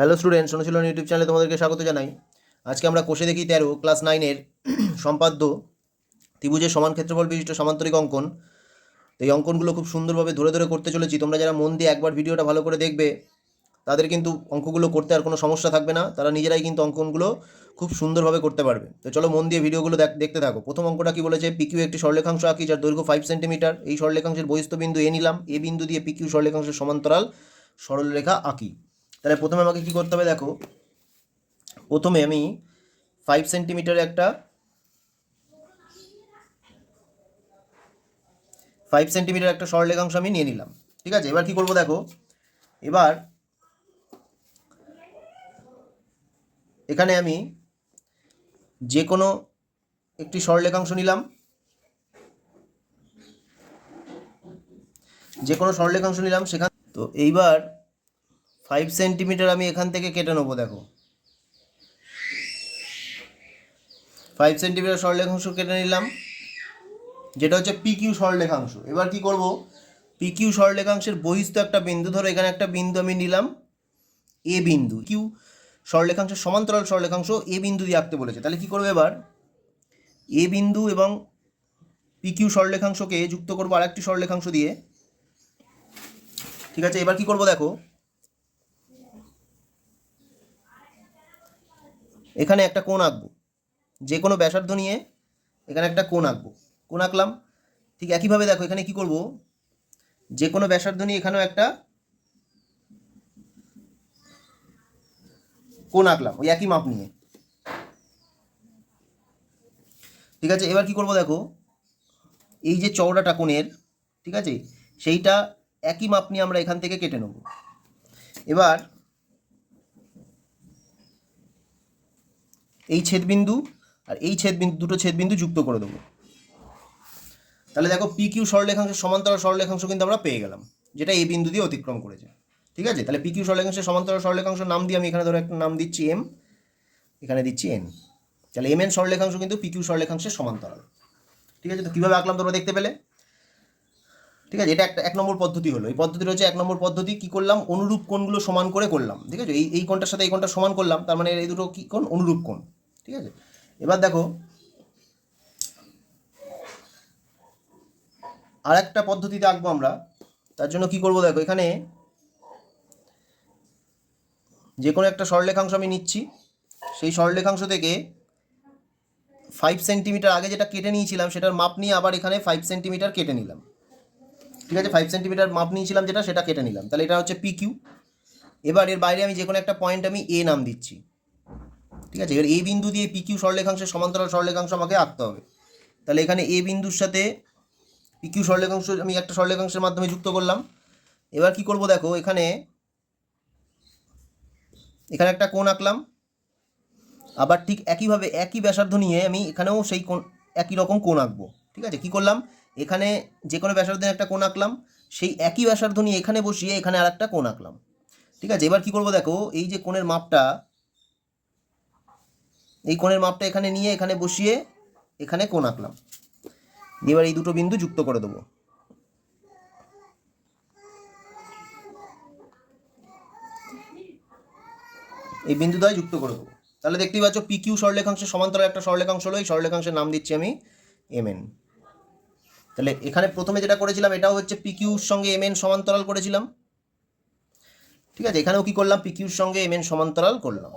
Hello students অনুশীলন YouTube চ্যানেলে তোমাদেরকে স্বাগত জানাই। আজকে আমরা কোষে দেখি তেরো, ক্লাস নাইনের সম্পাদ্য ত্রিভুজের সমান ক্ষেত্রফল বিশিষ্ট সমান্তরিক অঙ্কন। তো এই অঙ্কনগুলো খুব সুন্দরভাবে ধরে ধরে করতে চলেছি। তোমরা যারা মন দিয়ে একবার ভিডিওটা ভালো করে দেখবে, তাদের কিন্তু অঙ্কগুলো করতে আর কোনো সমস্যা থাকবে না। তারা নিজেরাই কিন্তু অঙ্কনগুলো খুব সুন্দরভাবে করতে পারবে। তো চলো মন দিয়ে ভিডিওগুলো দেখ- দেখতে থাকো। প্রথম অঙ্কটা কি বলেছে? পিকিউ একটি সরলেখাংশ আঁকি, যার দৈর্ঘ্য ফাইভ সেন্টিমিটার এই সরলেখাংশের বহিস্থ বিন্দু এ নিলাম। এ বিন্দু দিয়ে পিকিউ সরলেখাংশের সমান্তরাল সরলরেখা আঁকি। তাহলে প্রথমে আমাকে কি করতে হবে দেখো, প্রথমে আমি ফাইভ সেন্টিমিটারে একটা ফাইভ সেন্টিমিটার একটা সরলরেখাংশ আমি নিয়ে নিলাম, ঠিক আছে? এবার কি করব দেখো, এবার এখানে আমি যে কোনো একটি সরলরেখাংশ নিলাম যে কোনো সরলরেখাংশ নিলাম সেখান, তো এইবার ফাইভ সেন্টিমিটার আমি এখান থেকে কেটে নেব, দেখো। ফাইভ সেন্টিমিটার সরলরেখাংশ কেটে নিলাম। যেটা হচ্ছে পিকিউ সরলরেখাংশ। এবার কি করব? পিকিউ সরলরেখাংশের বহিস্থ একটা বিন্দু, ধরো এখানে একটা বিন্দু আমি নিলাম এ বিন্দু। কিউ সরলরেখাংশের সমান্তরাল সরলরেখাংশ এ বিন্দু দিয়ে আঁকতে বলেছে। তাহলে কি করবে এবার? এ বিন্দু এবং পিকিউ সরলরেখাংশকে যুক্ত করব আরেকটি সরলরেখাংশ দিয়ে। ঠিক আছে, এবার কি করব দেখো? এখানে একটা কোণ আঁকবো। যে কোনো ব্যাসার্ধ নিয়ে এখানে একটা কোণ আঁকবো। কোণ আঁকলাম, ঠিক একইভাবে দেখো, এখানে কি করব? যে কোনো ব্যাসার্ধ নিয়ে এখানেও একটা কোণ আঁকলাম, ওই একই মাপ নিয়ে। ঠিক আছে, এবার কি করব দেখো? এই যে চওড়াটা কোণের, ঠিক আছে, সেইটা একই মাপ নিয়ে আমরা এখান থেকে কেটে নেব। এবার এই ছেদবিন্দু আর এই ছেদবিন্দু, দুটো ছেদবিন্দু যুক্ত করে দেবো। তাহলে দেখো পি কিউ সরলরেখাংশের সমান্তরাল সরলরেখাংশ কিন্তু আমরা পেয়ে গেলাম, যেটা এই বিন্দু দিয়ে অতিক্রম করেছে। ঠিক আছে? তাহলে পি কিউ সরলরেখাংশের সমান্তরাল সরলরেখাংশ নাম দিয়ে আমি এখানে ধরো একটা নাম দিচ্ছি এম এখানে দিচ্ছি এন তাহলে এম এন সরলরেখাংশ কিন্তু পি কিউ সরলরেখাংশের সমান্তরাল। ঠিক আছে? তো কীভাবে আঁকলাম তোমরা দেখতে পেলে? ঠিক আছে? এটা একটা এক নম্বর পদ্ধতি হলো। এই পদ্ধতিটা হচ্ছে এক নম্বর পদ্ধতি, কি করলাম? অনুরূপ কোণগুলো সমান করে করলাম। ঠিক আছে? এই এই কোণটার সাথে এই কোণটা সমান করলাম, তার মানে এই দুটো কি কোণ? অনুরূপ কোণ। ঠিক আছে? এবার দেখো আর একটা পদ্ধতিতে আঁকবো আমরা। তার জন্য কি করব দেখো, এখানে যে কোনো একটা সরলরেখাংশ আমি নিচ্ছি। সেই সরলরেখাংশ থেকে ফাইভ সেন্টিমিটার আগে যেটা কেটে নিয়েছিলাম, সেটার মাপ নিয়ে আবার এখানে ফাইভ সেন্টিমিটার কেটে নিলাম। ঠিক আছে? ফাইভ সেন্টিমিটার মাপ নিয়েছিলাম যেটা, সেটা কেটে নিলাম। তাহলে এটা হচ্ছে পি কিউ এবার এর বাইরে আমি যে কোনো একটা পয়েন্ট আমি এ নাম দিচ্ছি। ঠিক আছে? এবার এ বিন্দু দিয়ে পি কিউ সরলরেখাংশের সমান্তরাল সরলরেখাংশ আমাকে আঁকতে হবে। তাহলে এখানে এ বিন্দুর সাথে পি কিউ সরলরেখাংশ আমি একটা সরলরেখাংশের মাধ্যমে যুক্ত করলাম। এবার কি করব দেখো, এখানে এখানে একটা কোণ আঁকলাম। আবার ঠিক একইভাবে একই ব্যাসার্ধ নিয়ে আমি এখানেও সেই কোণ, একই রকম কোণ আঁকবো। ঠিক আছে? কি করলাম? এখানে যে কোনো ব্যাসার্ধ একটা কোণ আঁকলাম। সেই একই ব্যাসার্ধ নিয়ে এখানে বসিয়ে এখানে আর একটা কোণ আঁকলাম। ঠিক আছে? এবার কি করব দেখো, এই যে কোণের মাপটা এই কোণের মাপটা এখানে নিয়ে, এখানে বসিয়ে এখানে কোণ আঁকলাম। এবার এই দুটো বিন্দু যুক্ত করে দেবো। এই বিন্দু দ্বয় যুক্ত করে দেবো। তাহলে দেখতেই পাচ্ছ পি কিউ সরলেখাংশের সমান্তরাল একটা সরলেখাংশ হলো, এই সরলেখাংশের নাম দিচ্ছি আমি এম এন তাহলে এখানে প্রথমে যেটা করেছিলাম, এটাও হচ্ছে পি কিউর সঙ্গে এম এন সমান্তরাল করেছিলাম। ঠিক আছে, এখানেও কি করলাম? পি কিউর সঙ্গে এম এন সমান্তরাল করলাম।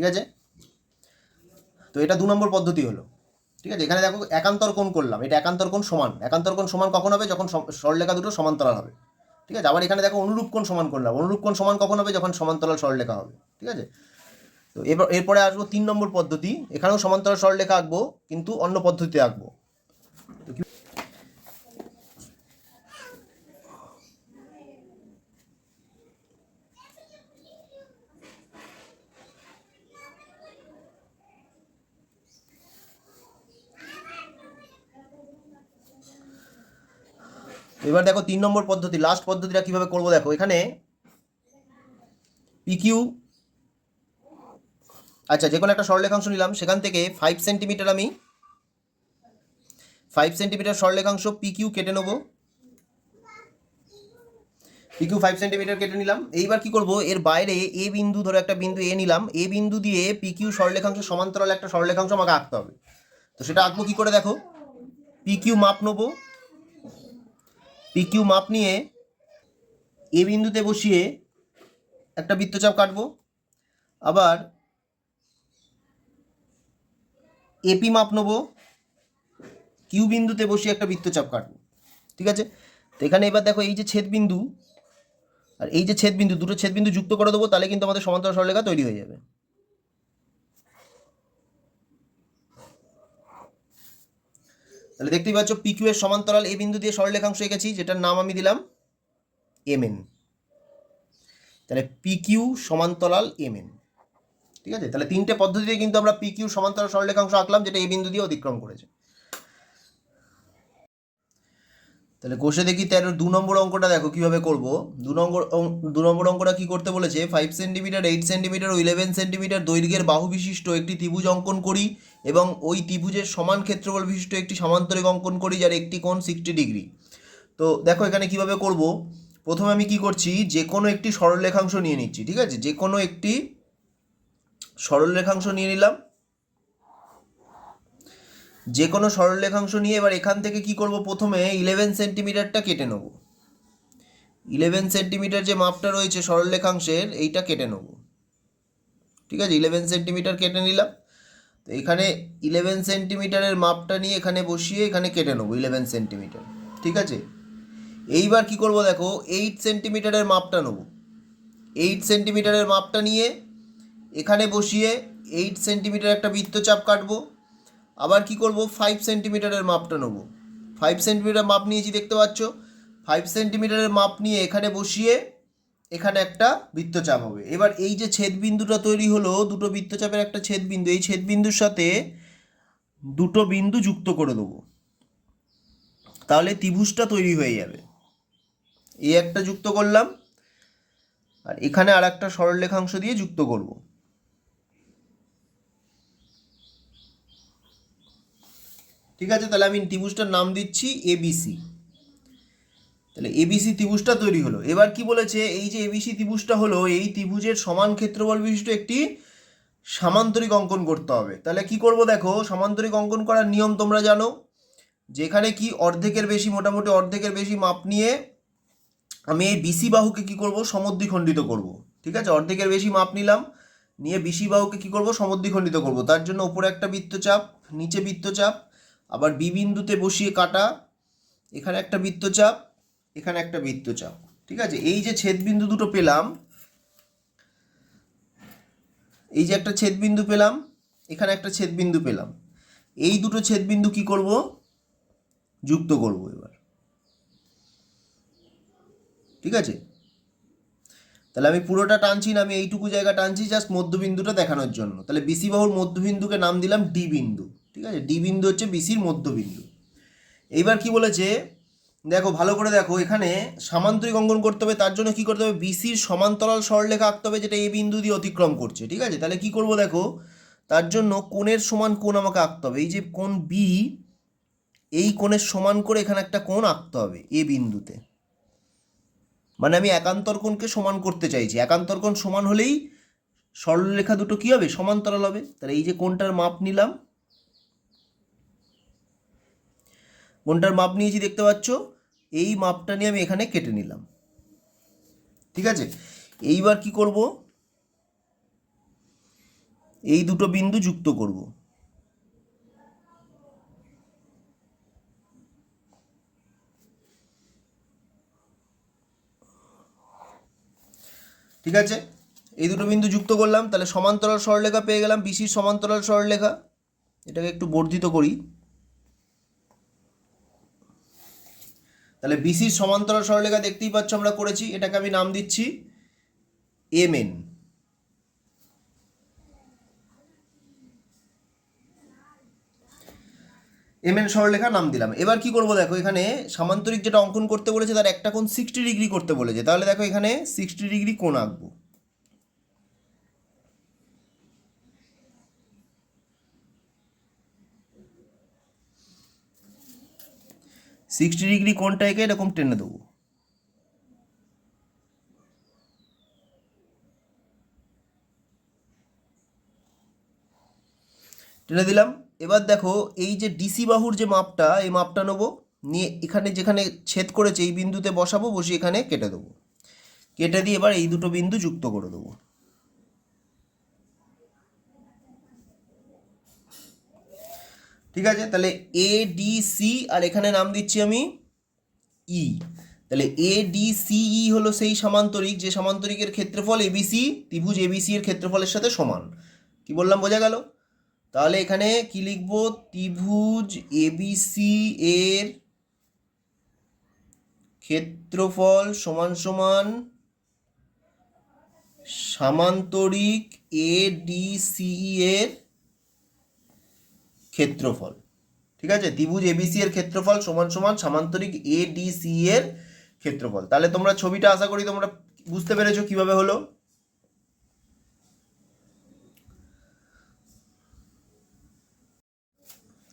ঠিক আছে? তো এটা দু নম্বর পদ্ধতি হলো। ঠিক আছে? এখানে দেখো একান্তর কোণ করলাম। এটা একান্তর কোণ সমান। একান্তর কোণ সমান কখন হবে? যখন সরলরেখা দুটো সমান্তরাল হবে। ঠিক আছে? আবার এখানে দেখো অনুরূপ কোণ সমান করলাম। অনুরূপ কোণ সমান কখন হবে? যখন সমান্তরাল সরলরেখা হবে। ঠিক আছে? তো এবার এরপরে আসব তিন নম্বর পদ্ধতি। এখানেও সমান্তরাল সরলরেখা আঁকবো, কিন্তু অন্য পদ্ধতিতে আঁকবো। এবার দেখো তিন নম্বর পদ্ধতি লাস্ট পদ্ধতিটা কীভাবে করব দেখো, এখানে পিকিউ আচ্ছা যে কোনো একটা সরলরেখাংশ নিলাম, সেখান থেকে ফাইভ সেন্টিমিটার আমি ফাইভ সেন্টিমিটার সরলরেখাংশ পি কিউ কেটে নেব। পিকিউ ফাইভ সেন্টিমিটার কেটে নিলাম। এইবার কি করব, এর বাইরে এ বিন্দু, ধরে একটা বিন্দু এ নিলাম এ বিন্দু দিয়ে পিকিউ সরলেখাংশ সমান্তরাল একটা সরলেখাংশ আমাকে আঁকতে হবে। তো সেটা আঁকবো কি করে দেখো পিকিউ মাপ নেব। পিকিউ মাপ নিয়ে এ বিন্দুতে বসিয়ে একটা বৃত্তচাপ কাটবো। আবার এপি মাপ নেব। কিউ বিন্দুতে বসিয়ে একটা বৃত্তচাপ কাটবো। ঠিক আছে? তো এখানে এবার দেখো এই যে ছেদ বিন্দু আর এই যে ছেদ বিন্দু, দুটো ছেদ বিন্দু যুক্ত করে দেবো, তাহলে কিন্তু আমাদের সমান্তরাল সরলরেখা তৈরি হয়ে যাবে। তাহলে দেখতেই পাচ্ছ পিকিউ এর সমান্তরাল এ বিন্দু দিয়ে সরলরেখাংশ এঁকেছি, যেটার নাম আমি দিলাম এম এন তাহলে পিকিউ সমান্তরাল এম এন ঠিক আছে? তাহলে তিনটে পদ্ধতিতে কিন্তু আমরা পিকিউ সমান্তরাল সরলরেখাংশ আঁকলাম, যেটা এ বিন্দু দিয়ে অতিক্রম করেছে। তাহলে কোষে দেখি তেরোর দু নম্বর অঙ্কটা দেখো কীভাবে করব। দু নম্বর দু নম্বর অঙ্কটা কী করতে বলেছে? ফাইভ সেন্টিমিটার এইট সেন্টিমিটার ও ইলেভেন সেন্টিমিটার দৈর্ঘ্যের বাহু বিশিষ্ট একটি ত্রিভুজ অঙ্কন করি এবং ওই ত্রিভুজের সমান ক্ষেত্রফল বিশিষ্ট একটি সমান্তরিক অঙ্কন করি যার একটি কোণ সিক্সটি ডিগ্রি তো দেখো এখানে কীভাবে করব? প্রথমে আমি কি করছি? যে কোনো একটি সরলরেখাংশ নিয়ে নিচ্ছি, ঠিক আছে? যে কোনো একটি সরলরেখাংশ নিয়ে নিলাম। যে কোনো সরলরেখাংশ নিয়ে এবার এখান থেকে কি করব প্রথমে ইলেভেন সেন্টিমিটারটা কেটে নেব। ইলেভেন সেন্টিমিটার যে মাপটা রয়েছে সরলরেখাংশের, এইটা কেটে নেব। ঠিক আছে ইলেভেন সেন্টিমিটার কেটে নিলাম। তো এখানে ইলেভেন সেন্টিমিটারের মাপটা নিয়ে এখানে বসিয়ে এখানে কেটে নেব ইলেভেন সেন্টিমিটার ঠিক আছে? এইবার কি করব দেখো এইট সেন্টিমিটারের মাপটা নেব। এইট সেন্টিমিটারের মাপটা নিয়ে এখানে বসিয়ে এইট সেন্টিমিটার একটা বৃত্তচাপ কাটবো। আবার কি করব? ফাইভ সেন্টিমিটারের মাপটা নেব। ফাইভ সেন্টিমিটার মাপ নিয়েছি, দেখতে পাচ্ছ? ফাইভ সেন্টিমিটারের মাপ নিয়ে এখানে বসিয়ে এখানে একটা বৃত্তচাপ হবে। এবার এই যে ছেদ বিন্দুটা তৈরি হলো, দুটো বৃত্তচাপের একটা ছেদ বিন্দু এই ছেদ বিন্দুর সাথে দুটো বিন্দু যুক্ত করে দেবো। তাহলে ত্রিভুজটা তৈরি হয়ে যাবে। এই একটা যুক্ত করলাম, আর এখানে আর একটা সরলরেখাংশ দিয়ে যুক্ত করব। ঠিক আছে? তাহলে আমি ত্রিভুজটার নাম দিচ্ছি এবিসি তাহলে এবিসি ত্রিভুজটা তৈরি হলো। এবার কি বলেছে? এই যে এবিসি ত্রিভুজটা হলো, এই ত্রিভুজের সমান ক্ষেত্রফল বিশিষ্ট একটি সামান্তরিক অঙ্কন করতে হবে। তাহলে কি করব দেখো? সামান্তরিক অঙ্কন করার নিয়ম তোমরা জানো। যেখানে কি অর্ধেকের বেশি, মোটামুটি অর্ধেকের বেশি মাপ নিয়ে আমি এই বিসি বাহুকে কি করব? সমদ্বিখণ্ডিত করব। ঠিক আছে? অর্ধেকের বেশি মাপ নিলাম, নিয়ে বিসি বাহুকে কি করব? সমদ্বিখণ্ডিত করব। তার জন্য উপরে একটা বৃত্তচাপ, নিচে বৃত্তচাপ আবার বি বিন্দুতে বসিয়ে কাটা, এখানে একটা বৃত্তচাপ, এখানে একটা বৃত্তচাপ, ঠিক আছে? এই যে ছেদবিন্দু দুটো পেলাম, এই যে একটা ছেদবিন্দু পেলাম, এখানে একটা ছেদবিন্দু পেলাম, এই দুটো ছেদবিন্দু কি করব? যুক্ত করব এবার, ঠিক আছে? তাহলে আমি পুরোটা টানছি না, আমি এইটুকু জায়গা টানছি জাস্ট মধ্যবিন্দুটা দেখানোর জন্য। তাহলে বিসি বাহুর মধ্যবিন্দুকে নাম দিলাম ডি বিন্দু। ঠিক আছে? ডি বিন্দু হচ্ছে বিসির মধ্যবিন্দু। এইবার কি বলেছে? দেখো, ভালো করে দেখো, এখানে সামান্তরিক অঙ্কন করতে হবে, তার জন্য কি করতে হবে? বিসির সমান্তরাল সরলরেখা আঁকতে হবে, যেটা এ বিন্দু দিয়ে অতিক্রম করছে, ঠিক আছে? তাহলে কি করব দেখো? তার জন্য কোণের সমান কোণ আমাকে আঁকতে হবে। এই যে কোণ বি এই কোণের সমান করে এখানে একটা কোণ আঁকতে হবে এ বিন্দুতে। মানে আমি একান্তর কোণকে সমান করতে চাইছি। একান্তর কোণ সমান হলেই সরলরেখা দুটো কী হবে? সমান্তরাল হবে। তাহলে এই যে কোণটার মাপ নিলাম কোণটার মাপ নিয়েছি দেখতে পাচ্ছ? এই মাপটা নিয়ে আমি এখানে কেটে নিলাম। ঠিক আছে? এইবার কি করব? এই দুটো বিন্দু যুক্ত করব। ঠিক আছে? এই দুটো বিন্দু যুক্ত করলাম, তাহলে সমান্তরাল সরলরেখা পেয়ে গেলাম বিসির সমান্তরাল সরলরেখা। এটাকে একটু বর্ধিত করি। তাহলে বিসির সমান্তরাল সরলরেখা দেখতেই পাচ্ছ আমরা করেছি, এটাকে আমি নাম দিচ্ছি এম এন এম এন সরলরেখা নাম দিলাম। এবার কি করব দেখো, এখানে সামান্তরিক যেটা অঙ্কন করতে বলেছে, তার একটা কোন সিক্সটি ডিগ্রি করতে বলেছে। তাহলে দেখো এখানে সিক্সটি ডিগ্রি কোন আঁকবো। সিক্সটি ডিগ্রি কোনটাকে এরকম টেনে দেবো? টেনে দিলাম। এবার দেখো, এই যে ডিসি বাহুর যে মাপটা, এই মাপটা নেব। নিয়ে এখানে যেখানে ছেদ করেছে, এই বিন্দুতে বসাবো, বসিয়ে এখানে কেটে দেবো। কেটে দিয়ে এবার এই দুটো বিন্দু যুক্ত করে দেবো। ঠিক আছে? তাহলে এ ডি সি আর এখানে নাম দিচ্ছি আমি ই তাহলে এ ডি সি ই হলো সেই সামান্তরিক, যে সামান্তরিকের ক্ষেত্রফল এবিসি ত্রিভুজ এবিসি এর ক্ষেত্রফলের সাথে সমান। কি বললাম, বোঝা গেল? তাহলে এখানে কি লিখব? ত্রিভুজ এবিসি এর ক্ষেত্রফল সমান সমান সামান্তরিক এ ডি সি এর ক্ষেত্রফল। ঠিক আছে? ত্রিভুজ এবিসি এর ক্ষেত্রফল সমান সমান সামান্তরিক এ ডি সি এর ক্ষেত্রফল। তাহলে তোমরা ছবিটা আশা করি তোমরা বুঝতে পেরেছ কীভাবে হলো?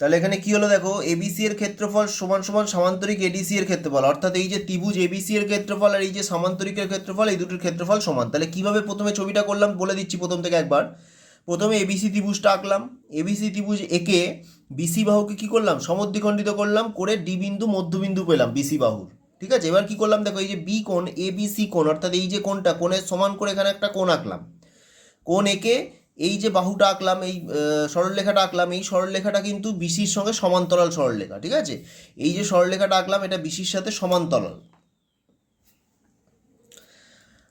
তাহলে এখানে কি হলো দেখো? এবিসি এর ক্ষেত্রফল সমান সমান সামান্তরিক এডিসি এর ক্ষেত্রফল। অর্থাৎ এই যে ত্রিভুজ এবিসি এর ক্ষেত্রফল আর এই যে সামান্তরিকের ক্ষেত্রফল, এই দুটোর ক্ষেত্রফল সমান। তাহলে কীভাবে প্রথমে ছবিটা করলাম বলে দিচ্ছি প্রথম থেকে একবার। প্রথমে এবিসি ত্রিভুজটা আঁকলাম। এবিসি ত্রিভুজ এঁকে বিসি বাহুকে কী করলাম? সমদ্বিখণ্ডিত করলাম, করে ডি বিন্দু, মধ্যবিন্দু পেলাম বিসি বাহুর। ঠিক আছে? এবার কি করলাম? দেখো, এই যে বি কোণ এ বি সি কোণ, অর্থাৎ এই যে কোণটা, কোণের সমান করে এখানে একটা কোণ আঁকলাম। কোণ এঁকে এই যে বাহুটা আঁকলাম, এই সরলরেখাটা আঁকলাম, এই সরলরেখাটা কিন্তু বিসির সঙ্গে সমান্তরাল সরলরেখা, ঠিক আছে? এই যে সরলরেখাটা আঁকলাম, এটা বিসির সাথে সমান্তরাল।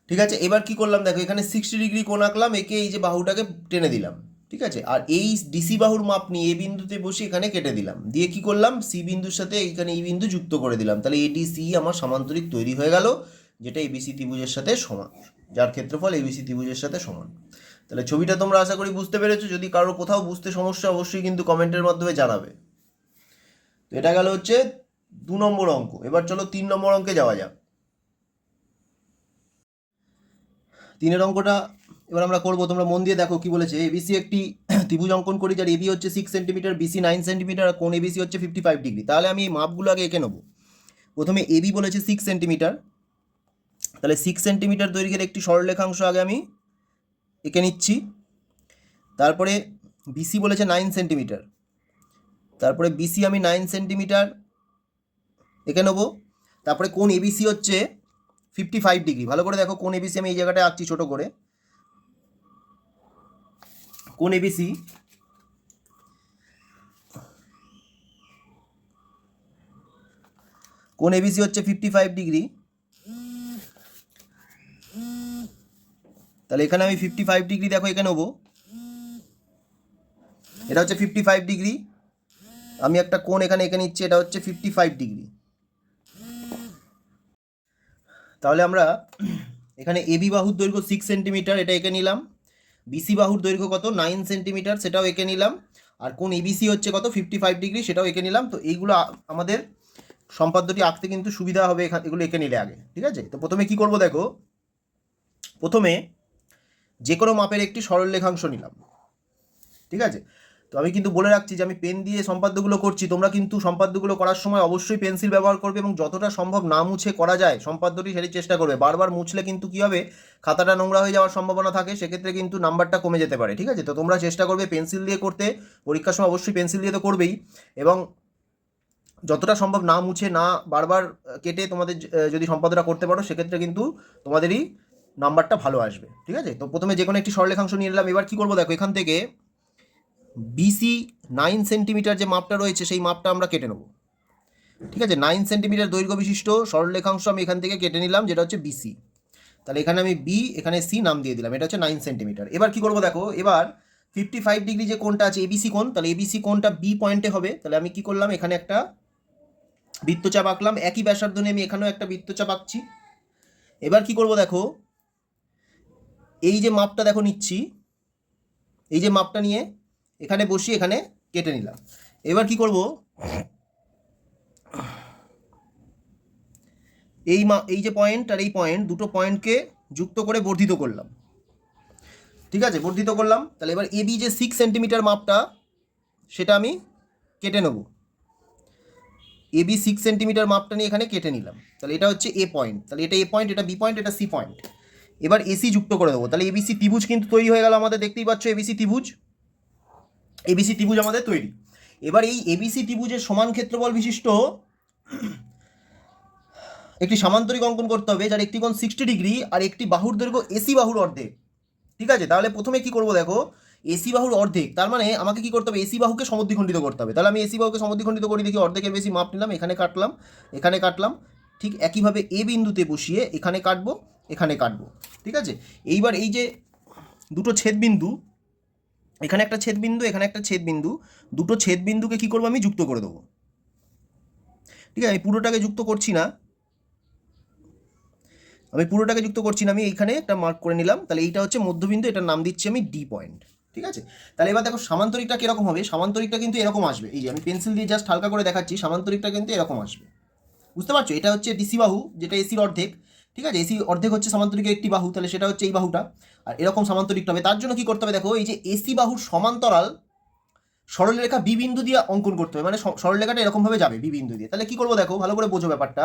ঠিক আছে? এবার কি করলাম দেখো, এখানে সিক্সটি ডিগ্রি কোণ আঁকলাম, একে এই যে বাহুটাকে টেনে দিলাম, ঠিক আছে? আর এই ডিসি বাহুর মাপ নিয়ে এ বিন্দুতে বসে এখানে কেটে দিলাম। দিয়ে কি করলাম? সি বিন্দুর সাথে এইখানে এই বিন্দু যুক্ত করে দিলাম। তাহলে এডিসি আমার সামান্তরিক তৈরি হয়ে গেল, যেটা এবিসি ত্রিভুজের সাথে সমান। যার ক্ষেত্রফল এবিসি ত্রিভুজের সাথে সমান। তাহলে ছবিটা তোমরা আশা করি বুঝতে পেরেছ। যদি কারও কোথাও বুঝতে সমস্যা, অবশ্যই কিন্তু কমেন্টের মাধ্যমে জানাবে। তো এটা গেল হচ্ছে দু নম্বর অঙ্ক। এবার চলো তিন নম্বর অঙ্কে যাওয়া যাক। তিনের অঙ্কটা এবার আমরা করব। তোমরা মন দিয়ে দেখো কি বলেছে। এবিসি একটি ত্রিভুজ অঙ্কন করি, যার এবি হচ্ছে six centimetre BC nine centimetre আর কোন এবিসি হচ্ছে ফিফটি ফাইভ ডিগ্রি তাহলে আমি এই মাপগুলো আগে এঁকে নেব। প্রথমে এবি বলেছে সিক্স সেন্টিমিটার তাহলে সিক্স সেন্টিমিটার দৈর্ঘ্যের একটি সরলরেখাংশ আগে আমি এঁকে নিচ্ছি। তারপরে বিসি বলেছে নাইন সেন্টিমিটার তারপরে বিসি আমি নাইন সেন্টিমিটার এঁকে নেব। তারপরে কোন এবিসি হচ্ছে ফিফটি ফাইভ ডিগ্রি ভালো করে দেখো কোন এবিসি আমি এই জায়গাটায় আঁকছি ছোটো করে। কোন এবিসি কোন এবিসি হচ্ছে ফিফটি ফাইভ ডিগ্রি তাহলে এখানে আমি ফিফটি ফাইভ ডিগ্রি দেখো এখানে নেব। এটা হচ্ছে ফিফটি ফাইভ ডিগ্রি আমি একটা কোন এখানে এঁকে নিচ্ছি, এটা হচ্ছে ফিফটি ফাইভ ডিগ্রি তাহলে আমরা এখানে এবি বাহুর দৈর্ঘ্য সিক্স সেন্টিমিটার এটা এঁকে নিলাম। বিসি বাহুর দৈর্ঘ্য কত? নাইন সেন্টিমিটার সেটাও এঁকে নিলাম। আর কোন এবিসি হচ্ছে কত? ফিফটি ফাইভ ডিগ্রি সেটাও এঁকে নিলাম। তো এইগুলো আমাদের সম্পাদ্যটি আঁকতে কিন্তু সুবিধা হবে এখান এগুলো এঁকে নিলে আগে, ঠিক আছে? তো প্রথমে কি করব দেখো? প্রথমে যে কোনো মাপের একটি সরলরেখাংশ নিলাম, ঠিক আছে? তো আমি কিন্তু বলে রাখছি যে আমি পেন দিয়ে সম্পাদ্যগুলো করছি। তোমরা কিন্তু সম্পাদ্যগুলো করার সময় অবশ্যই পেন্সিল ব্যবহার করবে এবং যতটা সম্ভব না মুছে করা যায়, সম্পাদ্যটি সেটি চেষ্টা করবে। বারবার মুছলে কিন্তু কী হবে? খাতাটা নোংরা হয়ে যাওয়ার সম্ভাবনা থাকে, সেক্ষেত্রে কিন্তু নাম্বারটা কমে যেতে পারে, ঠিক আছে? তো তোমরা চেষ্টা করবে পেন্সিল দিয়ে করতে। পরীক্ষার সময় অবশ্যই পেন্সিল দিয়ে তো করবেই। এবং যতটা সম্ভব না মুছে, না বারবার কেটে তোমাদের যদি সম্পাদনা করতে পারো, সেক্ষেত্রে কিন্তু তোমাদেরই নাম্বারটা ভালো আসবে, ঠিক আছে? তো প্রথমে যে কোনো একটি সরলেখাংশ নিয়ে নিলাম। এবার কী করব দেখো, এখান থেকে বিসি নাইন সেন্টিমিটার যে মাপটা রয়েছে, সেই মাপটা আমরা কেটে নেব। ঠিক আছে? নাইন সেন্টিমিটার দৈর্ঘ্য বিশিষ্ট সরলরেখাংশ আমি এখান থেকে কেটে নিলাম, যেটা হচ্ছে বিসি তাহলে এখানে আমি বি এখানে সি নাম দিয়ে দিলাম, এটা হচ্ছে নাইন সেন্টিমিটার এবার কি করব দেখো? এবার ফিফটি ফাইভ ডিগ্রি যে কোনটা আছে এবিসি কোন তাহলে এবিসি কোনটা বি পয়েন্টে হবে। তাহলে আমি কি করলাম? এখানে একটা বৃত্তচাপ আঁকলাম। একই ব্যাসার্ধ নিয়ে আমি এখানেও একটা বৃত্তচাপ আঁকছি। এবার কি করব দেখো? এই যে মাপটা দেখো নিচ্ছি। এই যে মাপটা নিয়ে এখানে বসিয়ে এখানে কেটে নিলাম। এবার কি করব? এই মা, এই যে পয়েন্ট আর এই পয়েন্ট দুটো পয়েন্টকে যুক্ত করে বর্ধিত করলাম। ঠিক আছে? বর্ধিত করলাম। তাহলে এবার এবি যে সিক্স সেন্টিমিটার মাপটা, সেটা আমি কেটে নেব। এবি সিক্স সেন্টিমিটার মাপটা নিয়ে এখানে কেটে নিলাম। তাহলে এটা হচ্ছে এ পয়েন্ট তাহলে এটা এ পয়েন্ট এটা বি পয়েন্ট এটা সি পয়েন্ট এবার এসি যুক্ত করে দেবো। তাহলে এবিসি ত্রিভুজ কিন্তু তৈরি হয়ে গেল আমাদের। দেখতেই পাচ্ছ এবিসি ত্রিভুজ। এবিসি ত্রিভুজ আমাদের তৈরি। এবার এই এবিসি ত্রিভুজের সমান ক্ষেত্রফল বিশিষ্ট একটি সামান্তরিক অঙ্কন করতে হবে, যার একটি কোণ সিক্সটি ডিগ্রি আর একটি বাহুর দৈর্ঘ্য এসি বাহুর অর্ধেক। ঠিক আছে? তাহলে প্রথমে কি করব দেখো? এসি বাহুর অর্ধেক, তার মানে আমাকে কি করতে হবে? এসি বাহুকে সমদ্বিখণ্ডিত করতে হবে। তাহলে আমি এসি বাহুকে সমদ্বিখণ্ডিত করি, দেখি অর্ধেকের বেশি মাপ নিলাম, এখানে কাটলাম এখানে কাটলাম। ঠিক একইভাবে এ বিন্দুতে বসিয়ে এখানে কাটবো এখানে কাটবো। ঠিক আছে? এইবার এই যে দুটো ছেদবিন্দু এখানে একটা ছেদবিন্দু, এখানে একটা ছেদবিন্দু। দুটো ছেদবিন্দুকে কি করব আমি? যুক্ত করে দেবো। ঠিক আছে? আমি পুরোটাকে যুক্ত করছি না। আমি পুরোটাকে যুক্ত করছি না, আমি এইখানে একটা মার্ক করে নিলাম। তাহলে এইটা হচ্ছে মধ্যবিন্দু, এটার নাম দিচ্ছি আমি ডি পয়েন্ট ঠিক আছে? তাহলে এবার দেখো, সামান্তরিকটা কীরকম হবে? সামান্তরিকটা কিন্তু এরকম আসবে। এই যে আমি পেন্সিল দিয়ে জাস্ট হালকা করে দেখাচ্ছি, সামান্তরিকটা কিন্তু এরকম আসবে। বুঝতে পারছ? এটা হচ্ছে ডিসি বাহু, যেটা এসির অর্ধেক। ঠিক আছে? এসি অর্ধেক হচ্ছে সামান্তরিকের একটি বাহু, তাহলে সেটা হচ্ছে এই বাহুটা। আর এরকম সামান্তরিকটা হবে তার জন্য কি করতে হবে? দেখো, এই যে এসি বাহুর সমান্তরাল সরলরেখা বি বিন্দু দিয়ে অঙ্কন করতে হবে। মানে সরলরেখাটা এরকমভাবে যাবে বি বিন্দু দিয়ে। তাহলে কি করব দেখো? ভালো করে বোঝো ব্যাপারটা।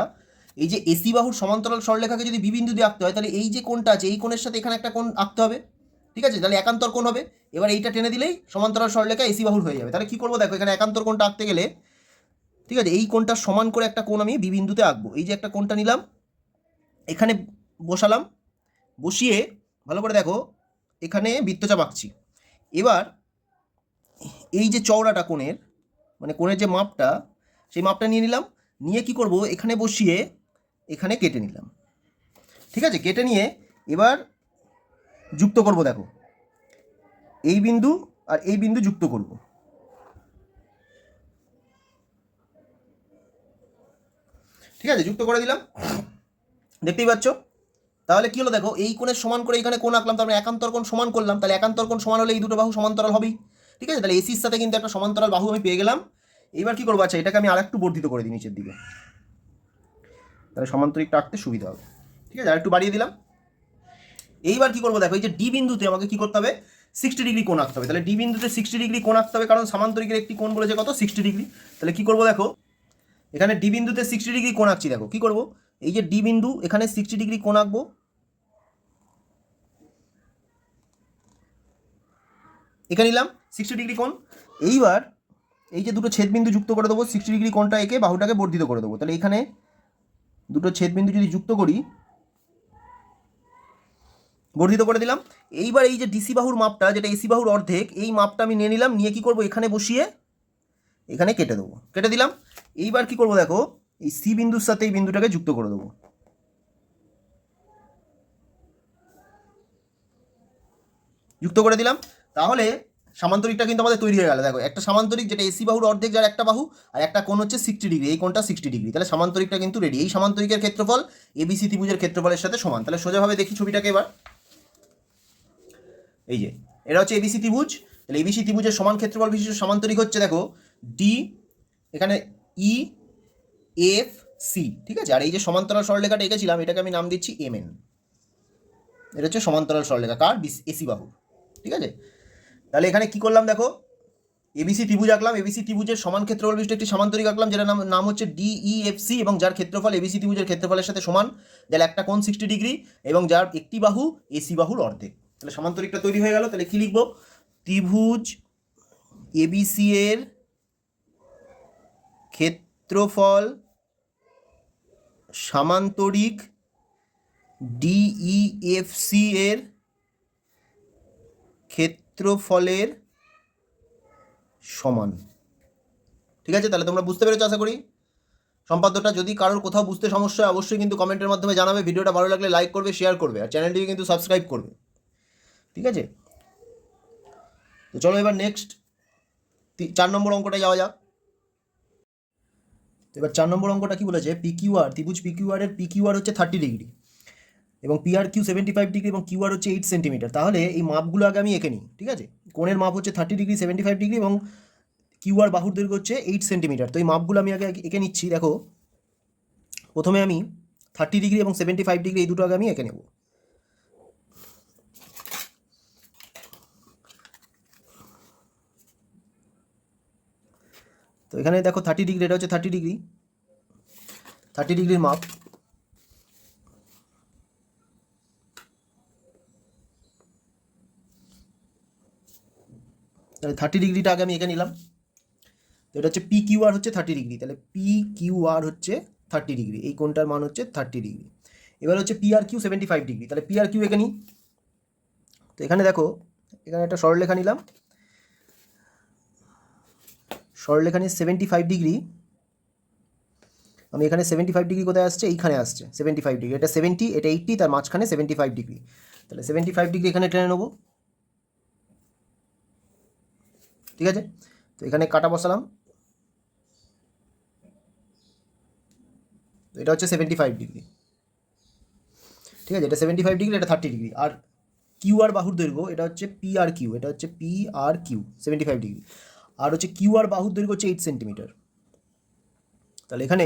এই যে এসি বাহুর সমান্তরাল সরলরেখাকে যদি বি বিন্দু দিয়ে আঁকতে হয়, তাহলে এই যে কোণটা আছে, এই কোণের সাথে এখানে একটা কোণ আঁকতে হবে। ঠিক আছে? তাহলে একান্তর কোণ হবে। এবার এইটা টেনে দিলেই সমান্তরাল সরলরেখা এসি বাহুর হয়ে যাবে। তাহলে কি করব দেখো? এখানে একান্তর কোণটা আঁকতে গেলে, ঠিক আছে? এই কোণটা সমান করে একটা কোণ আমি বি বিন্দুতে আঁকবো। এই যে একটা কোণটা নিলাম এখানে বসালাম। বসিয়ে ভালো করে দেখো, এখানে বৃত্তচাপ আঁকছি। এবার এই যে চওড়াটা কোণের মানে কোণের যে মাপটা, সেই মাপটা নিয়ে নিলাম। নিয়ে কি করব? এখানে বসিয়ে এখানে কেটে নিলাম। ঠিক আছে? কেটে নিয়ে এবার যুক্ত করব দেখো। এই বিন্দু আর এই বিন্দু যুক্ত করব। ঠিক আছে? যুক্ত করে দিলাম। দেখতেই পাচ্ছ? তাহলে কি হলো দেখো, এই কোণের সমান করে এখানে কোণ আঁকলাম, তারপরে একান্তর কোণ সমান করলাম, তাহলে একান্তর কোণ সমান হলে এই দুটো বাহু সমান্তরাল হবেই। ঠিক আছে? তাহলে এসির সাথে কিন্তু একটা সমান্তরাল বাহু আমি পেয়ে গেলাম। এইবার কি করব? আচ্ছা এটাকে আমি আর একটু বর্ধিত করে দিই নিচের দিকে। তাহলে সমান্তরিকটা আঁকতে সুবিধা হবে। ঠিক আছে? আরেকটু বাড়িয়ে দিলাম। এইবার কি করব দেখো, এই যে ডি বিন্দুতে আমাকে কি করতে হবে? সিক্সটি ডিগ্রি কোণ আঁকতে হবে। তাহলে ডি বিন্দুতে সিক্সটি ডিগ্রি কোণ আঁকতে হবে, কারণ সামান্তরিকের একটি কোণ বলেছে কত? Sixty degree. তাহলে কি করব দেখো? এখানে ডি বিন্দুতে সিক্সটি ডিগ্রি কোণ আঁকছি দেখো, কি করব? এই যে ডি বিন্দু এখানে সিক্সটি ডিগ্রি কোণ আঁকবো। এখানে নিলাম সিক্সটি ডিগ্রি কোণ। এইবার এই যে দুটো ছেদবিন্দু যুক্ত করে দেবো সিক্সটি ডিগ্রি কোণটা এঁকে বাহুটাকে বর্ধিত করে দেবো। তাহলে এখানে দুটো ছেদবিন্দু যদি যুক্ত করি, বর্ধিত করে দিলাম। এইবার এই যে ডিসি বাহুর মাপটা, যেটা এসি বাহুর অর্ধেক, এই মাপটা আমি নিয়ে নিলাম, নিয়ে কি করব? এখানে বসিয়ে এখানে কেটে দেবো। কেটে দিলাম। এইবার কি করব দেখো এই সি বিন্দুর সাথে এই বিন্দুটাকে যুক্ত করে দেবো। যুক্ত করে দিলাম। তাহলে সামান্তরিকটা কিন্তু আমাদের তৈরি হয়ে গেল। দেখো, একটা সামান্তরিক যেটা এসি বাহুর অর্ধেক যার একটা বাহু, আর একটা কোণ হচ্ছে সিক্সটি ডিগ্রি এই কোণটা সিক্সটি ডিগ্রি তাহলে সামান্তরিকটা কিন্তু রেডি এই সামান্তরিকের ক্ষেত্রফল এবিসি ত্রিভুজের ক্ষেত্রফলের সাথে সমান। তাহলে সোজাভাবে দেখি ছবিটাকে এবার। এই যে, এটা হচ্ছে এবিসি ত্রিভুজ। তাহলে এবিসি ত্রিভুজের সমান ক্ষেত্রফল বিশিষ্ট সামান্তরিক হচ্ছে, দেখো ডি এখানে ই এফ সি ঠিক আছে? আর এই যে সমান্তরাল সরলরেখাটা এঁকেছিলাম, এটাকে আমি নাম দিচ্ছি এম এন এটা হচ্ছে সমান্তরাল সরলরেখা। কার? এসি বাহু ঠিক আছে? তাহলে এখানে কি করলাম দেখো? এবিসি ত্রিভুজ আঁকলাম। এবিসি ত্রিভুজের সমান ক্ষেত্রফল বিশিষ্ট একটি সামান্তরিক আঁকলাম, যেটার নাম নাম হচ্ছে ডিইএফসি এবং যার ক্ষেত্রফল এবিসি ত্রিভুজের ক্ষেত্রফলের সাথে সমান, যার একটা কোণ সিক্সটি ডিগ্রি এবং যার একটি বাহু এসি বাহুর অর্ধেক। তাহলে সামান্তরিকটা তৈরি হয়ে গেল। তাহলে কি লিখব? ত্রিভুজ এবিসি এর ক্ষেত্রফল সামান্তরিক ডিইএফসি এর ক্ষেত্রফলের সমান। ঠিক আছে? তাহলে তোমরা বুঝতে পেরেছ আশা করি? সম্পাদ্যটা যদি কারোর কোথাও বুঝতে সমস্যা হয়, অবশ্যই কিন্তু কমেন্টের মাধ্যমে জানাবে। ভিডিওটা ভালো লাগলে লাইক করবে শেয়ার করবে, আর চ্যানেলটিকে কিন্তু সাবস্ক্রাইব করবে। ঠিক আছে? তো চলো এবার নেক্সট চার নম্বর অঙ্কটা যাওয়া যাক। এবার চার নম্বর অঙ্কটা কি বলেছে? পিকিউআর ত্রিভুজ পিকিউআর এর পিকিউআর হচ্ছে থার্টি ডিগ্রি এবং PR Q seventy five degree এবং কিউআর হচ্ছে এইট সেন্টিমিটার তাহলে এই মাপগুলো আগে আমি এঁকে নিই, ঠিক আছে? কোণের মাপ হচ্ছে thirty degree seventy five degree এবং কিউআর বাহুর দৈর্ঘ্য হচ্ছে এইট সেন্টিমিটার তো এই মাপগুলো আমি আগে এঁকে নিচ্ছি, দেখো। প্রথমে আমি থার্টি ডিগ্রি এবং সেভেন্টি ফাইভ ডিগ্রি এই দুটো আগে আমি এঁকে নেব। তো এখানে দেখো থার্টি ডিগ্রি এটা হচ্ছে থার্টি ডিগ্রি থার্টি ডিগ্রির মাপ। তাহলে থার্টি ডিগ্রিটা আগে আমি এঁকে নিলাম। তো এটা হচ্ছে পি কিউ আর হচ্ছে থার্টি ডিগ্রি তাহলে পি কিউ আর হচ্ছে থার্টি ডিগ্রি এই কোনটার মান হচ্ছে থার্টি ডিগ্রি এবার হচ্ছে P R Q seventy five degree তাহলে পি আর কিউ এঁকে নিই। তো এখানে দেখো, এখানে একটা সরলরেখা নিলাম। সরলরেখা নিয়ে সেভেন্টি ফাইভ ডিগ্রি আমি এখানে সেভেন্টি ফাইভ ডিগ্রি কোথায় আসছে? এইখানে আসছে সেভেন্টি ফাইভ ডিগ্রি এটা সেভেন্টি এটা এইট্টি তার মাঝখানে সেভেন্টি ফাইভ ডিগ্রি তাহলে সেভেন্টি ফাইভ ডিগ্রি এখানে টেনে নেব। ঠিক আছে? তো এখানে কাটা বসালাম। এটা হচ্ছে সেভেন্টি ফাইভ ডিগ্রি ঠিক আছে? এটা সেভেন্টি ফাইভ ডিগ্রি এটা থার্টি ডিগ্রি আর কিউ আর বাহুর দৈর্ঘ্য, এটা হচ্ছে পি আর কিউ এটা হচ্ছে P R Q seventy five degree আর হচ্ছে কিউ আর বাহুর দৈর্ঘ্য হচ্ছে এইট সেন্টিমিটার তাহলে এখানে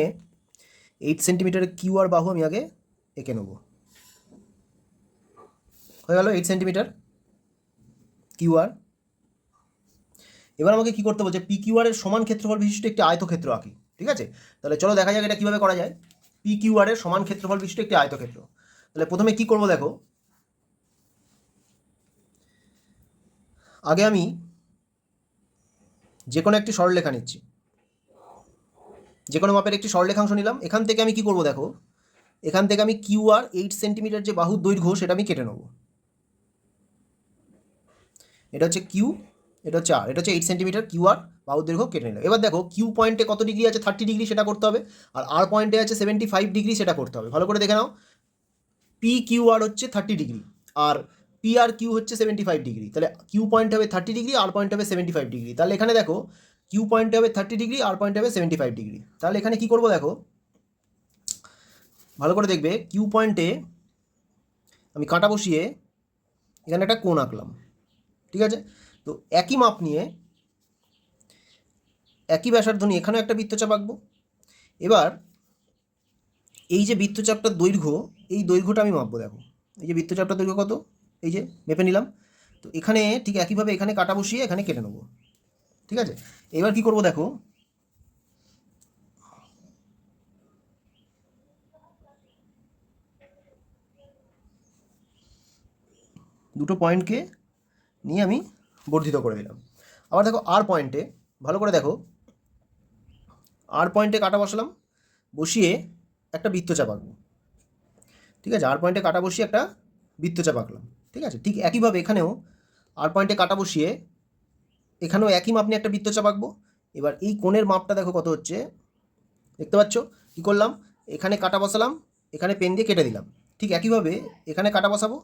এইট সেন্টিমিটারের কিউ আর বাহু আমি আগে এঁকে নেব। হয়ে গেল এইট সেন্টিমিটার কিউ আর। এবার আমাকে কি করতে বলছে পি কিউ আর এর সমান ক্ষেত্রফল বিশিষ্ট একটি আয়তক্ষেত্র আঁকি, ঠিক আছে? তাহলে চলো দেখা যাক এটা কীভাবে করা যায়। পি কিউ আর এর সমান ক্ষেত্রফল বিশিষ্ট একটি আয়তক্ষেত্র। তাহলে প্রথমে কি করব দেখো? আগে আমি যে কোনো একটি সরলরেখা নিচ্ছি। যে কোনো মাপের একটি সরলরেখাংশ নিলাম। এখান থেকে আমি কি করব দেখো? এখান থেকে আমি কিউ আর এইট সেন্টিমিটার যে বাহুর দৈর্ঘ্য, সেটা আমি কেটে নেব। এটা হচ্ছে কিউ, এটা হচ্ছে আর, এটা হচ্ছে এইট সেন্টিমিটার কিউ আর বাহুর দৈর্ঘ্য কেটে নিলাম। এবার দেখো, কিউ পয়েন্টে কত ডিগ্রি আছে? থার্টি ডিগ্রি সেটা করতে হবে। আর আর পয়েন্টে আছে সেভেন্টি ফাইভ ডিগ্রি সেটা করতে হবে। ভালো করে দেখে নাও। পি কিউ আর হচ্ছে থার্টি ডিগ্রি। আর পি আর কিউ হচ্ছে সেভেন্টি ফাইভ ডিগ্রি তাহলে কিউ পয়েন্ট হবে থার্টি ডিগ্রি আর পয়েন্ট হবে সেভেন্টি ফাইভ ডিগ্রি তাহলে এখানে দেখো কিউ পয়েন্ট হবে থার্টি ডিগ্রি আর পয়েন্ট হবে সেভেন্টি ফাইভ ডিগ্রি তাহলে এখানে কি করব দেখো? ভালো করে দেখবে কিউ পয়েন্টে আমি কাঁটা বসিয়ে এখানে একটা কোণ আঁকলাম। ঠিক আছে? তো একই মাপ নিয়ে, একই ব্যাসার্ধ নিয়ে এখানেও একটা বৃত্তচাপ আঁকবো। এবার এই যে বৃত্তচাপটার দৈর্ঘ্য, এই দৈর্ঘ্যটা আমি মাপবো দেখো। এই যে বৃত্তচাপটার দৈর্ঘ্য কত? এই যে মেপে নিলাম। তো এখানে ঠিক একইভাবে এখানে কাটা বসিয়ে এখানে কেটে নেব। ঠিক আছে? এবার কি করব দেখো? দুটো পয়েন্টকে নিয়ে আমি বর্ধিত করে দিলাম আবার দেখো আর পয়েন্টে, ভালো করে দেখো। আর পয়েন্টে কাটা বসালাম, বসিয়ে একটা বৃত্তচাপ আঁকবো। ঠিক আছে? আর পয়েন্টে কাটা বসিয়ে একটা বৃত্তচাপ আঁকলাম। ঠিক আছে? ঠিক একইভাবে এখানেও আর পয়েন্টে কাটা বসিয়ে এখানেও একই মাপ নিয়ে একটা বৃত্তচাপ আঁকবো। এবার এই কোণের মাপটা দেখো কত হচ্ছে? দেখতে পাচ্ছ? কী করলাম? এখানে কাটা বসালাম, এখানে পেন দিয়ে কেটে দিলাম। ঠিক একইভাবে এখানে কাটা বসাবো।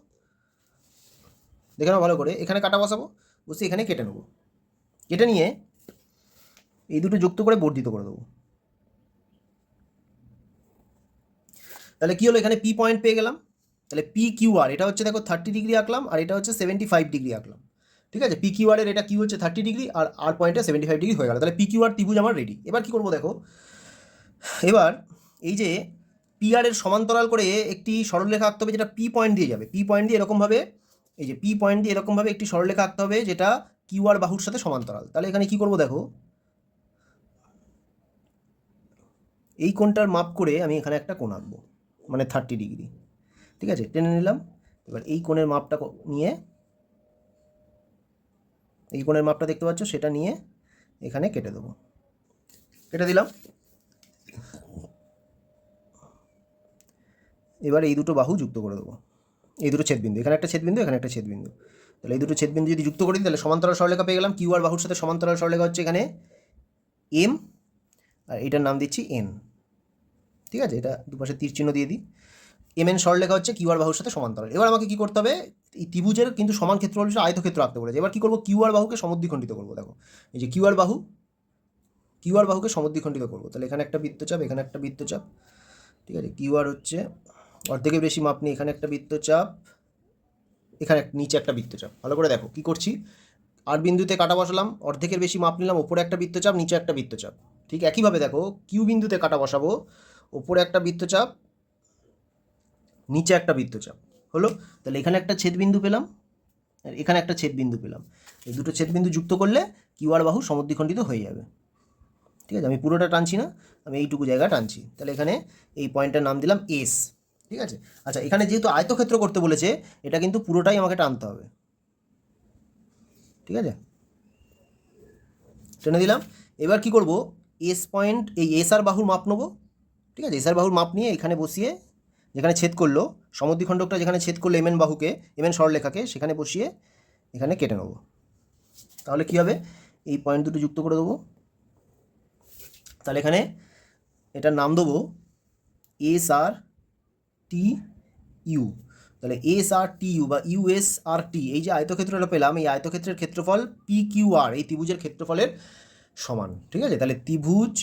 দেখে ভালো করে, এখানে কাটা বসাবো বসে এখানে কেটে নেব। কেটে নিয়ে এই দুটো যুক্ত করে বর্ধিত করে দেবো। তাহলে কী হলো? এখানে পি পয়েন্ট পেয়ে গেলাম। তাহলে পি কিউ আর এটা হচ্ছে দেখো থার্টি ডিগ্রি আঁকলাম, আর এটা হচ্ছে সেভেন্টি ফাইভ ডিগ্রি আঁকলাম। ঠিক আছে? পি কিউ আরের এটা কিউ হচ্ছে থার্টি ডিগ্রি আর আর পয়েন্টে সেভেন্টি ফাইভ ডিগ্রি হয়ে গেল। তাহলে পি কিউ আর ত্রিভুজ আমার রেডি এবার কী করব দেখো? এবার এই যে পি আর এর সমান্তরাল করে একটি সরলরেখা আঁকতে হবে, যেটা পি পয়েন্ট দিয়ে যাবে। পি পয়েন্ট দিয়ে এরকমভাবে এই যে পি পয়েন্ট দিয়ে এরকমভাবে একটি সরলরেখা আঁকতে হবে, যেটা কিউ আর বাহুর সাথে সমান্তরাল। তাহলে এখানে কি করব দেখো? এই কোণটার মাপ করে আমি এখানে একটা কোণ আঁকবো মানে থার্টি ডিগ্রি ঠিক আছে? টেনে নিলাম। এবার এই কোণের মাপটা নিয়ে এই কোণের মাপটা দেখতে পাচ্ছ? সেটা নিয়ে এখানে কেটে দেবো। কেটে দিলাম। এবার এই দুটো বাহু যুক্ত করে দেবো। এই দুটো ছেদবিন্দু। এখানে একটা ছেদবিন্দু, এখানে একটা ছেদবিন্দু। তাহলে এই দুটো ছেদবিন্দু যদি যুক্ত করি তাহলে সমান্তরাল সরলেখা পেয়ে গেলাম। কিউ আর বাহুর সাথে সমান্তরাল সরলেখা হচ্ছে এখানে এম। আর এটার নাম দিচ্ছি এন। ঠিক আছে? এটা দুপাশে তীর চিহ্ন দিয়ে দিই। এম এন সরলেখা হচ্ছে কিউআর বাহুর সাথে সমান্তরাল। এবার আমাকে কি করতে হবে? এই ত্রিভুজের কিন্তু সমান ক্ষেত্র হচ্ছে আয়তক্ষেত্র আঁকতে বলেছে। এবার কি করব? কিউআর বাহুকে সমদ্বিখণ্ডিত করব, দেখো। এই যে কিউআর বাহু কিউআর বাহুকে সমদ্বিখণ্ডিত করব। তাহলে এখানে একটা বৃত্তচাপ, এখানে একটা বৃত্তচাপ। ঠিক আছে? কিউআর হচ্ছে অর্ধেকের বেশি মাপ নিয়ে এখানে একটা বৃত্তচাপ, এখানে নিচে একটা বৃত্তচাপ। ভালো করে দেখো, কি করছি? আর বিন্দুতে কাটা বসালাম, অর্ধেকের বেশি মাপ নিলাম, ওপরে একটা বৃত্তচাপ, নিচে একটা বৃত্তচাপ। ঠিক একইভাবে দেখো কিউ বিন্দুতে কাটা বসাবো, ওপরে একটা বৃত্তচাপ নিচে একটা বৃত্তচাপ। হলো? তাহলে এখানে একটা ছেদবিন্দু পেলাম, আর এখানে একটা ছেদবিন্দু পেলাম। এই দুটো ছেদবিন্দু যুক্ত করলে কিউআর বাহু সমদ্বিখণ্ডিত হয়ে যাবে। ঠিক আছে? আমি পুরোটা টানছি না, আমি এইটুকু জায়গা টানছি। তাহলে এখানে এই পয়েন্টটার নাম দিলাম এস ঠিক আছে? আচ্ছা এখানে যেহেতু আয়তক্ষেত্র করতে বলেছে, এটা কিন্তু পুরোটাই আমাকে টানতে হবে। ঠিক আছে? টেনে দিলাম। এবার কি করব? এস পয়েন্ট এই এস আর বাহুর মাপ নেব। ঠিক আছে? এস আর বাহুর মাপ নিয়ে এখানে বসিয়ে যেখানে ছেদ করল, সমদ্বিখণ্ডকটা যেখানে ছেদ করল এম এন বাহুকে এম এন সরলরেখাকে, সেখানে বসিয়ে এখানে কেটে নেব। তাহলে কী হবে? এই পয়েন্ট দুটো যুক্ত করে দেবো। তাহলে এখানে এটার নাম দেবো এস আর টি ইউ তাহলে এস আর টি ইউ বা ইউএস আর টি এই যে আয়তক্ষেত্রটা পেলাম, এই আয়তক্ষেত্রের ক্ষেত্রফল পি কিউ আর এই ত্রিভুজের ক্ষেত্রফলের সমান। ঠিক আছে? তাহলে ত্রিভুজ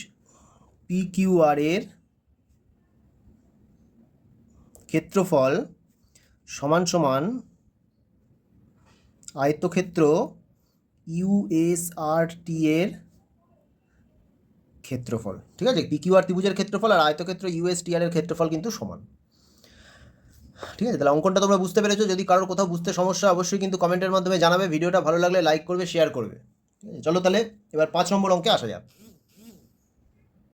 পি কিউ আর এর ক্ষেত্রফল সমান সমান আয়তক্ষেত্র ইউএসআর টি এর ক্ষেত্রফল। ঠিক আছে? পিকিউআর ত্রিভুজের ক্ষেত্রফল আর আয়তক্ষেত্র ইউএসটিআর এর ক্ষেত্রফল কিন্তু সমান। ঠিক আছে? তাহলে অঙ্কনটা তোমরা বুঝতে পেরেছ। যদি কারোর কোথাও বুঝতে সমস্যা অবশ্যই কিন্তু কমেন্টের মাধ্যমে জানাবে। ভিডিওটা ভালো লাগলে লাইক করবে শেয়ার করবে। চলো তাহলে এবার পাঁচ নম্বর অঙ্কে আসা যাক।